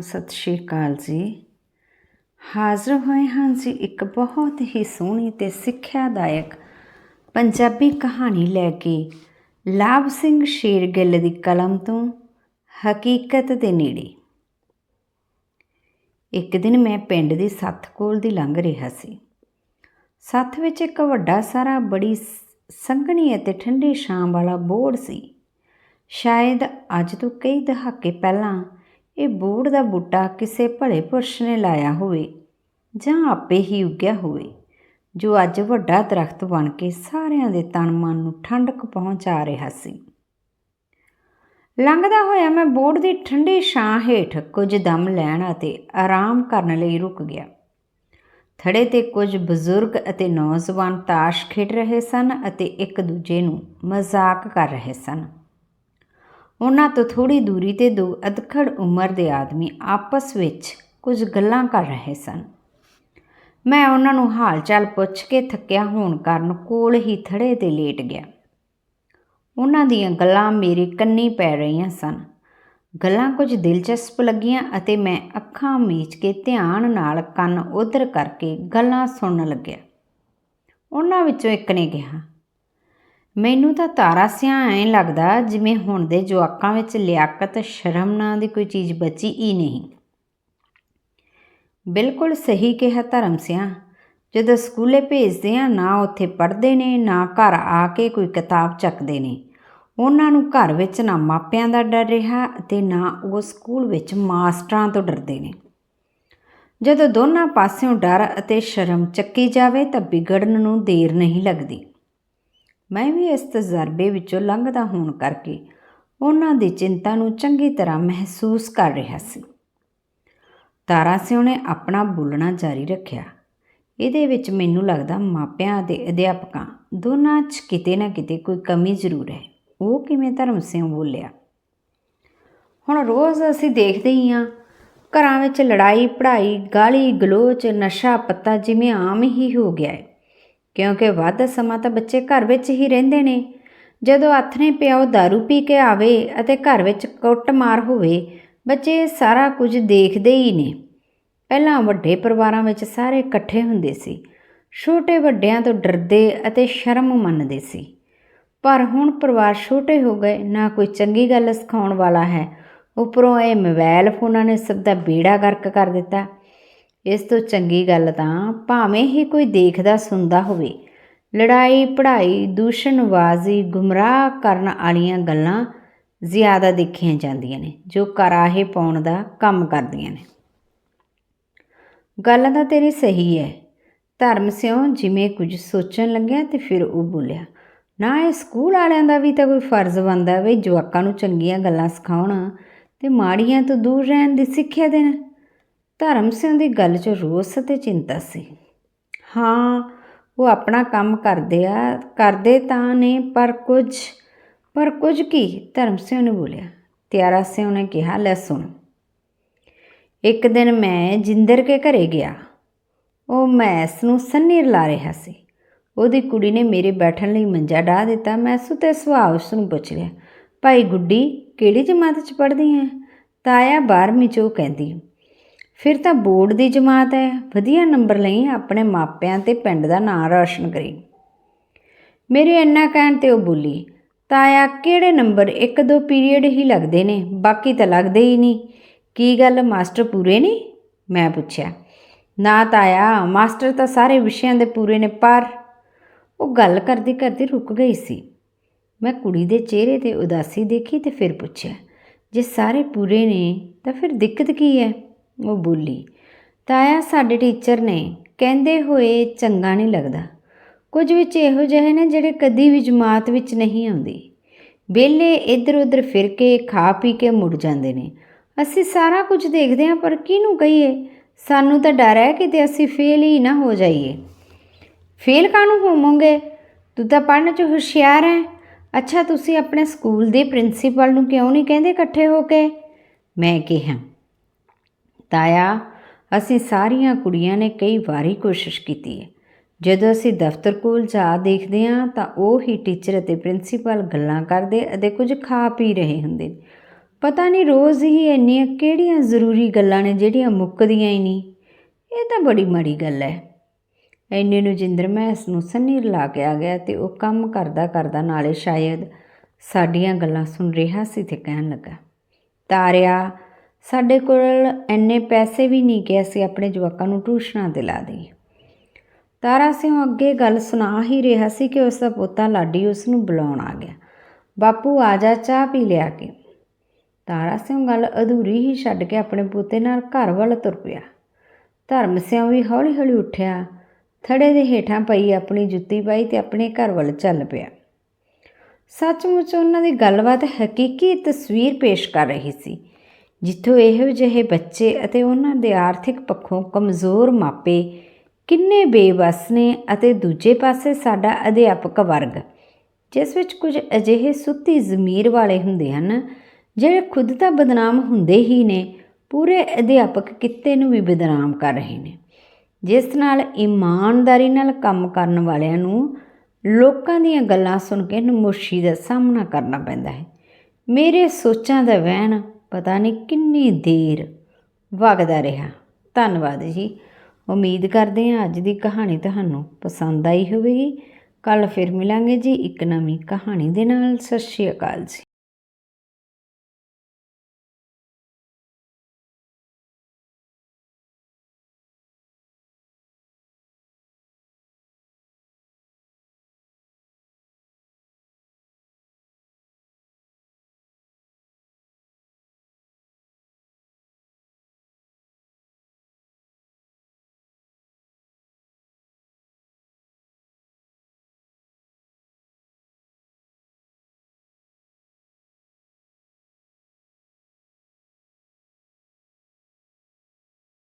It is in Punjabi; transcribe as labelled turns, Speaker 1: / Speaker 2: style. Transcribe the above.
Speaker 1: ਸਤਿ ਸ਼੍ਰੀ ਅਕਾਲ ਜੀ। ਹਾਜ਼ਰ ਹੋਏ ਹਾਂ ਜੀ ਇੱਕ ਬਹੁਤ ਹੀ ਸੋਹਣੀ ਤੇ ਸਿੱਖਿਆਦਾਇਕ ਪੰਜਾਬੀ ਕਹਾਣੀ ਲੈ ਕੇ ਲਾਭ ਸਿੰਘ ਸ਼ੇਰਗਿੱਲ ਦੀ ਕਲਮ ਤੋਂ ਹਕੀਕਤ ਦੇ ਨੇੜੇ। ਇੱਕ ਦਿਨ ਮੈਂ ਪਿੰਡ ਦੀ ਸੱਥ ਕੋਲ ਦੀ ਲੰਘ ਰਿਹਾ ਸੀ। ਸੱਥ ਵਿੱਚ ਇੱਕ ਵੱਡਾ ਸਾਰਾ ਬੜੀ ਸੰਘਣੀ ਅਤੇ ਠੰਡੀ ਸ਼ਾਮ ਵਾਲਾ ਬੋਰਡ ਸੀ। ਸ਼ਾਇਦ ਅੱਜ ਤੋਂ ਕਈ ਦਹਾਕੇ ਪਹਿਲਾਂ ਇਹ ਬੋੜ ਦਾ ਬੂਟਾ ਕਿਸੇ ਭਲੇ ਪੁਰਸ਼ ਨੇ ਲਾਇਆ ਹੋਵੇ ਜਾਂ ਆਪੇ ਹੀ ਉੱਗਿਆ ਹੋਵੇ, ਜੋ ਅੱਜ ਵੱਡਾ ਦਰਖਤ ਬਣ ਕੇ ਸਾਰਿਆਂ ਦੇ ਤਨ ਮਨ ਨੂੰ ਠੰਡਕ ਪਹੁੰਚਾ ਰਿਹਾ ਸੀ। ਲੰਘਦਾ ਹੋਇਆ ਮੈਂ ਬੋੜ ਦੀ ਠੰਡੀ ਛਾਂ ਹੇਠ ਕੁਝ ਦਮ ਲੈਣ ਅਤੇ ਆਰਾਮ ਕਰਨ ਲਈ ਰੁਕ ਗਿਆ। ਥੜੇ ਤੇ ਕੁਝ ਬਜ਼ੁਰਗ ਅਤੇ ਨੌਜਵਾਨ ਤਾਸ਼ ਖੇਡ ਰਹੇ ਸਨ ਅਤੇ ਇੱਕ ਦੂਜੇ ਨੂੰ ਮਜ਼ਾਕ ਕਰ ਰਹੇ ਸਨ। ਉਹਨਾਂ ਤੋਂ ਥੋੜੀ ਦੂਰੀ ਤੇ ਦੋ ਅਧਖੜ ਉਮਰ ਦੇ ਆਦਮੀ ਆਪਸ ਵਿੱਚ ਕੁਝ ਗੱਲਾਂ ਕਰ ਰਹੇ ਸਨ। ਮੈਂ ਉਹਨਾਂ ਨੂੰ ਹਾਲ ਚਾਲ ਪੁੱਛ ਕੇ ਥੱਕਿਆ ਹੋਣ ਕਾਰਨ ਕੋਲ ਹੀ ਥੜੇ ਤੇ ਲੇਟ ਗਿਆ। ਉਹਨਾਂ ਦੀਆਂ ਗੱਲਾਂ ਮੇਰੇ ਕੰਨੀ ਪੈ ਰਹੀਆਂ ਸਨ। ਗੱਲਾਂ ਕੁਝ ਦਿਲਚਸਪ ਲੱਗੀਆਂ ਅਤੇ ਮੈਂ ਅੱਖਾਂ ਮੀਚ ਕੇ ਧਿਆਨ ਨਾਲ ਕੰਨ ਉਧਰ ਕਰਕੇ ਗੱਲਾਂ ਸੁਣਨ ਲੱਗਿਆ। ਉਹਨਾਂ ਵਿੱਚੋਂ ਇੱਕ ਨੇ ਕਿਹਾ ਮੈਨੂੰ ਤਾਂ ਤਾਰਾ ਸਿਆਂ ਐਂ ਲੱਗਦਾ ਜਿਵੇਂ ਹੁਣ ਦੇ ਜਵਾਕਾਂ ਵਿੱਚ ਲਿਆਕਤ, ਸ਼ਰਮ ਨਾਂ ਦੀ ਕੋਈ ਚੀਜ਼ ਬਚੀ ਹੀ ਨਹੀਂ। ਬਿਲਕੁਲ ਸਹੀ ਕਿਹਾ ਧਰਮ ਸਿਆਂ। ਜਦੋਂ ਸਕੂਲੇ ਭੇਜਦੇ ਆ, ਨਾ ਉੱਥੇ ਪੜ੍ਹਦੇ ਨੇ, ਨਾ ਘਰ ਆ ਕੇ ਕੋਈ ਕਿਤਾਬ ਚੱਕਦੇ ਨੇ। ਉਹਨਾਂ ਨੂੰ ਘਰ ਵਿੱਚ ਨਾ ਮਾਪਿਆਂ ਦਾ ਡਰ ਰਿਹਾ ਅਤੇ ਨਾ ਉਹ ਸਕੂਲ ਵਿੱਚ ਮਾਸਟਰਾਂ ਤੋਂ ਡਰਦੇ ਨੇ। ਜਦੋਂ ਦੋਨਾਂ ਪਾਸਿਓਂ ਡਰ ਅਤੇ ਸ਼ਰਮ ਚੱਕੀ ਜਾਵੇ ਤਾਂ ਵਿਗੜਨ ਨੂੰ ਦੇਰ ਨਹੀਂ ਲੱਗਦੀ। ਮੈਂ ਵੀ ਇਸ ਤਜਰਬੇ ਵਿੱਚੋਂ ਲੰਘਦਾ ਹੋਣ ਕਰਕੇ ਉਹਨਾਂ ਦੀ ਚਿੰਤਾ ਨੂੰ ਚੰਗੀ ਤਰ੍ਹਾਂ ਮਹਿਸੂਸ ਕਰ ਰਿਹਾ ਸੀ। ਤਾਰਾ ਸਿਉ ਨੇ ਆਪਣਾ ਬੋਲਣਾ ਜਾਰੀ ਰੱਖਿਆ। ਇਹਦੇ ਵਿੱਚ ਮੈਨੂੰ ਲੱਗਦਾ ਮਾਪਿਆਂ ਅਤੇ ਅਧਿਆਪਕਾਂ ਦੋਨਾਂ 'ਚ ਕਿਤੇ ਨਾ ਕਿਤੇ ਕੋਈ ਕਮੀ ਜ਼ਰੂਰ ਹੈ। ਉਹ ਕਿਵੇਂ ਧਰਮ ਸਿੰਘ ਬੋਲਿਆ? ਹੁਣ ਰੋਜ਼ ਅਸੀਂ ਦੇਖਦੇ ਹੀ ਹਾਂ, ਘਰਾਂ ਵਿੱਚ ਲੜਾਈ, ਪੜ੍ਹਾਈ ਗਾਲੀ ਗਲੋਚ ਨਸ਼ਾ ਪੱਤਾ ਜਿਵੇਂ ਆਮ ਹੀ ਹੋ ਗਿਆ ਹੈ। ਕਿਉਂਕਿ ਵੱਧ ਸਮਾਂ ਤਾਂ ਬੱਚੇ ਘਰ ਵਿੱਚ ਹੀ ਰਹਿੰਦੇ ਨੇ। ਜਦੋਂ ਆਥਣੇ ਪਿਓ दारू ਪੀ ਕੇ ਆਵੇ ਅਤੇ ਘਰ ਵਿੱਚ ਕੁੱਟਮਾਰ ਹੋਵੇ, ਬੱਚੇ ਸਾਰਾ ਕੁਝ ਦੇਖਦੇ ਹੀ ਨੇ। ਪਹਿਲਾਂ ਵੱਡੇ ਪਰਿਵਾਰਾਂ ਵਿੱਚ ਸਾਰੇ ਇਕੱਠੇ ਹੁੰਦੇ ਸੀ। ਛੋਟੇ ਵੱਡਿਆਂ ਤੋਂ ਡਰਦੇ ਅਤੇ ਸ਼ਰਮ ਮੰਨਦੇ ਸੀ। ਪਰ ਹੁਣ ਪਰਿਵਾਰ ਛੋਟੇ ਹੋ ਗਏ, ਨਾ ਕੋਈ ਚੰਗੀ ਗੱਲ ਸਿਖਾਉਣ ਵਾਲਾ ਹੈ। ਉੱਪਰੋਂ ਇਹ ਮੋਬਾਈਲ ਫੋਨਾਂ ਨੇ ਸਭ ਦਾ ਬੇੜਾ ਗਰਕ ਕਰ ਦਿੱਤਾ। ਇਸ ਤੋਂ ਚੰਗੀ ਗੱਲ ਤਾਂ ਭਾਵੇਂ ਹੀ ਕੋਈ ਦੇਖਦਾ ਸੁਣਦਾ ਹੋਵੇ। ਲੜਾਈ, ਪੜ੍ਹਾਈ, ਦੂਸ਼ਣਬਾਜ਼ੀ, ਗੁੰਮਰਾਹ ਕਰਨ ਵਾਲੀਆਂ ਗੱਲਾਂ ਜ਼ਿਆਦਾ ਦੇਖੀਆਂ ਜਾਂਦੀਆਂ ਨੇ, ਜੋ ਕਰਾਹੇ ਪਾਉਣ ਦਾ ਕੰਮ ਕਰਦੀਆਂ ਨੇ। ਗੱਲ ਤਾਂ ਤੇਰੀ ਸਹੀ ਹੈ ਧਰਮ ਸਿਉ ਜਿਵੇਂ ਕੁਝ ਸੋਚਣ ਲੱਗਿਆ ਤੇ ਫਿਰ ਉਹ ਬੋਲਿਆ, ਨਾ, ਇਹ ਸਕੂਲ ਵਾਲਿਆਂ ਦਾ ਵੀ ਤਾਂ ਕੋਈ ਫਰਜ਼ ਬਣਦਾ ਵੀ, ਜਵਾਕਾਂ ਨੂੰ ਚੰਗੀਆਂ ਗੱਲਾਂ ਸਿਖਾਉਣ ਤੇ ਮਾੜੀਆਂ ਤੋਂ ਦੂਰ ਰਹਿਣ ਦੀ ਸਿੱਖਿਆ ਦੇਣ। ਧਰਮ ਸਿੰਘ ਦੀ ਗੱਲ 'ਚ ਰੋਸ ਅਤੇ ਚਿੰਤਾ ਸੀ। ਹਾਂ, ਉਹ ਆਪਣਾ ਕੰਮ ਕਰਦੇ ਆ, ਕਰਦੇ ਤਾਂ ਨੇ, ਪਰ ਕੁਝ ਪਰ ਕੁਝ ਕੀ? ਧਰਮ ਸਿੰਘ ਨੇ ਬੋਲਿਆ। ਤਿਆਰਾ ਸਿੰਘ ਨੇ ਕਿਹਾ, ਲੈ ਸੁਣ। ਇੱਕ ਦਿਨ ਮੈਂ ਜਿੰਦਰ ਕੇ ਘਰੇ ਗਿਆ। ਉਹ ਮੈਸ ਨੂੰ ਸੰਨੀ ਰਲਾ ਰਿਹਾ ਸੀ। ਉਹਦੀ ਕੁੜੀ ਨੇ ਮੇਰੇ ਬੈਠਣ ਲਈ ਮੰਜਾ ਢਾ ਦਿੱਤਾ। ਮੈਂ ਸੁਤੇ ਸੁਭਾਅ ਉਸ ਨੂੰ ਪੁੱਛ ਲਿਆ, ਭਾਈ ਗੁੱਡੀ, ਕਿਹੜੀ ਜਮਾਤ 'ਚ ਪੜ੍ਹਦੀ ਹੈ ਤਾਇਆ 12ਵੀਂ 'ਚ ਉਹ ਕਹਿੰਦੀ ਫਿਰ ਤਾਂ ਬੋਰਡ ਦੀ ਜਮਾਤ ਹੈ। ਵਧੀਆ ਨੰਬਰ ਲਈ, ਆਪਣੇ ਮਾਪਿਆਂ ਤੇ ਪਿੰਡ ਦਾ ਨਾਂ ਰੌਸ਼ਨ ਕਰੀ। ਮੇਰੇ ਇੰਨਾ ਕਹਿਣ ਤੇ ਉਹ ਬੋਲੀ, ਤਾਇਆ, ਕਿਹੜੇ ਨੰਬਰ ਇੱਕ ਦੋ ਪੀਰੀਅਡ ਹੀ ਲੱਗਦੇ ਨੇ, ਬਾਕੀ ਤਾਂ ਲੱਗਦੇ ਹੀ ਨਹੀਂ। ਕੀ ਗੱਲ, ਮਾਸਟਰ ਪੂਰੇ ਨਹੀਂ? ਮੈਂ ਪੁੱਛਿਆ। ਨਾ ਤਾਇਆ, ਮਾਸਟਰ ਤਾਂ ਸਾਰੇ ਵਿਸ਼ਿਆਂ ਦੇ ਪੂਰੇ ਨੇ ਪਰ ਉਹ ਗੱਲ ਕਰਦੀ ਕਰਦੀ ਰੁਕ ਗਈ ਸੀ। ਮੈਂ ਕੁੜੀ ਦੇ ਚਿਹਰੇ ਤੇ ਉਦਾਸੀ ਦੇਖੀ ਤੇ ਫਿਰ ਪੁੱਛਿਆ, ਜੇ ਸਾਰੇ ਪੂਰੇ ਨੇ ਤਾਂ ਫਿਰ ਦਿੱਕਤ ਕੀ ਹੈ? ਉਹ ਬੋਲੀ, ਤਾਇਆ, ਸਾਡੇ ਟੀਚਰ ਨੇ ਕਹਿੰਦੇ ਹੋਏ ਚੰਗਾ ਨਹੀਂ ਲੱਗਦਾ। ਕੁਝ ਵਿੱਚ ਇਹੋ ਜਿਹੇ ਨੇ ਜਿਹੜੇ ਕਦੀ ਵੀ ਜਮਾਤ ਵਿੱਚ ਨਹੀਂ ਆਉਂਦੇ। ਵਿਹਲੇ ਇੱਧਰ ਉੱਧਰ ਫਿਰ ਕੇ ਖਾ ਪੀ ਕੇ ਮੁੜ ਜਾਂਦੇ ਨੇ। ਅਸੀਂ ਸਾਰਾ ਕੁਝ ਦੇਖਦੇ ਹਾਂ, ਪਰ ਕਿਹਨੂੰ ਕਹੀਏ? ਸਾਨੂੰ ਤਾਂ ਡਰ ਹੈ ਕਿਤੇ ਅਸੀਂ ਫੇਲ ਹੀ ਨਾ ਹੋ ਜਾਈਏ। ਫੇਲ ਕਾਹਨੂੰ ਹੋਵੋਗੇ? ਤੂੰ ਤਾਂ ਪੜ੍ਹਨ 'ਚ ਹੁਸ਼ਿਆਰ ਹੈ। ਅੱਛਾ, ਤੁਸੀਂ ਆਪਣੇ ਸਕੂਲ ਦੇ ਪ੍ਰਿੰਸੀਪਲ ਨੂੰ ਕਿਉਂ ਨਹੀਂ ਕਹਿੰਦੇ ਇਕੱਠੇ ਹੋ ਕੇ? ਮੈਂ ਕਿਹਾ ਤਾਇਆ, ਅਸੀਂ ਸਾਰੀਆਂ ਕੁੜੀਆਂ ਨੇ ਕਈ ਵਾਰੀ ਕੋਸ਼ਿਸ਼ ਕੀਤੀ ਹੈ। ਜਦੋਂ ਅਸੀਂ ਦਫ਼ਤਰ ਕੋਲ ਜਾ ਦੇਖਦੇ ਹਾਂ, ਤਾਂ ਉਹ ਹੀ ਟੀਚਰ ਅਤੇ ਪ੍ਰਿੰਸੀਪਲ ਗੱਲਾਂ ਕਰਦੇ ਅਤੇ ਕੁਝ ਖਾ ਪੀ ਰਹੇ ਹੁੰਦੇ ਨੇ। ਪਤਾ ਨਹੀਂ ਰੋਜ਼ ਹੀ ਇੰਨੀਆਂ ਕਿਹੜੀਆਂ ਜ਼ਰੂਰੀ ਗੱਲਾਂ ਨੇ ਜਿਹੜੀਆਂ ਮੁੱਕਦੀਆਂ ਹੀ ਨਹੀਂ। ਇਹ ਤਾਂ ਬੜੀ ਮਾੜੀ ਗੱਲ ਹੈ। ਇੰਨੇ ਨੂੰ ਜਿੰਦਰ ਮਹਿਸ ਨੂੰ ਸੰਨੀ ਰਲਾ ਕੇ ਆ ਗਿਆ ਤੇ ਉਹ ਕੰਮ ਕਰਦਾ ਕਰਦਾ ਨਾਲੇ ਸ਼ਾਇਦ ਸਾਡੀਆਂ ਗੱਲਾਂ ਸੁਣ ਰਿਹਾ ਸੀ ਤੇ ਕਹਿਣ ਲੱਗਾ, ਤਾਰਿਆ ਸਾਡੇ ਕੋਲ ਐਨੇ ਪੈਸੇ ਵੀ ਨਹੀਂ ਕਿ ਅਸੀਂ ਆਪਣੇ ਜਵਾਕਾਂ ਨੂੰ ਟਿਊਸ਼ਨਾਂ ਤੇ ਲਾ ਦਈਏ। ਤਾਰਾ ਸਿੰਘ ਅੱਗੇ ਗੱਲ ਸੁਣਾ ਹੀ ਰਿਹਾ ਸੀ ਕਿ ਉਸ ਦਾ ਪੋਤਾ ਲਾਡੀ ਉਸ ਨੂੰ ਬੁਲਾਉਣ ਆ ਗਿਆ। ਬਾਪੂ ਆ ਜਾ, ਚਾਹ ਪੀ ਲਿਆ ਕੇ। ਤਾਰਾ ਸਿੰਘ ਗੱਲ ਅਧੂਰੀ ਹੀ ਛੱਡ ਕੇ ਆਪਣੇ ਪੋਤੇ ਨਾਲ ਘਰ ਵੱਲ ਤੁਰ ਪਿਆ। ਧਰਮ ਸਿੰਘ ਵੀ ਹੌਲੀ ਹੌਲੀ ਉੱਠਿਆ। ਥੜੇ ਦੇ ਹੇਠਾਂ ਪਈ ਆਪਣੀ ਜੁੱਤੀ ਪਾਈ ਤੇ ਆਪਣੇ ਘਰ ਵੱਲ ਚੱਲ ਪਿਆ। ਸੱਚਮੁੱਚ ਉਹਨਾਂ ਦੀ ਗੱਲਬਾਤ ਹਕੀਕੀ ਤਸਵੀਰ ਪੇਸ਼ ਕਰ ਰਹੀ ਸੀ। ਜਿੱਥੋਂ ਇਹੋ ਜਿਹੇ ਬੱਚੇ ਅਤੇ ਉਹਨਾਂ ਦੇ ਆਰਥਿਕ ਪੱਖੋਂ ਕਮਜ਼ੋਰ ਮਾਪੇ ਕਿੰਨੇ ਬੇਬਸ ਨੇ ਅਤੇ ਦੂਜੇ ਪਾਸੇ ਸਾਡਾ ਅਧਿਆਪਕ ਵਰਗ, ਜਿਸ ਵਿੱਚ ਕੁਝ ਅਜਿਹੇ ਸੁੱਤੀ ਜ਼ਮੀਰ ਵਾਲੇ ਹੁੰਦੇ ਹਨ, ਜਿਹੜੇ ਖੁਦ ਤਾਂ ਬਦਨਾਮ ਹੁੰਦੇ ਹੀ ਨੇ, ਪੂਰੇ ਅਧਿਆਪਕ ਕਿੱਤੇ ਨੂੰ ਵੀ ਬਦਨਾਮ ਕਰ ਰਹੇ ਨੇ। ਜਿਸ ਨਾਲ ਇਮਾਨਦਾਰੀ ਨਾਲ ਕੰਮ ਕਰਨ ਵਾਲਿਆਂ ਨੂੰ ਲੋਕਾਂ ਦੀਆਂ ਗੱਲਾਂ ਸੁਣ ਕੇ ਨਮੋਸ਼ੀ ਦਾ ਸਾਹਮਣਾ ਕਰਨਾ ਪੈਂਦਾ ਹੈ। ਮੇਰੇ ਸੋਚਾਂ ਦਾ ਵਹਿਣ ਪਤਾ ਨਹੀਂ ਕਿੰਨੀ ਦੇਰ ਵਗਦਾ ਰਿਹਾ। ਧੰਨਵਾਦ ਜੀ। ਉਮੀਦ ਕਰਦੇ ਹਾਂ ਅੱਜ ਦੀ ਕਹਾਣੀ ਤੁਹਾਨੂੰ ਪਸੰਦ ਆਈ ਹੋਵੇਗੀ। ਕੱਲ ਫਿਰ ਮਿਲਾਂਗੇ ਜੀ ਇੱਕ ਨਵੀਂ ਕਹਾਣੀ ਦੇ ਨਾਲ। ਸਤਿ ਸ਼੍ਰੀ ਅਕਾਲ ਜੀ।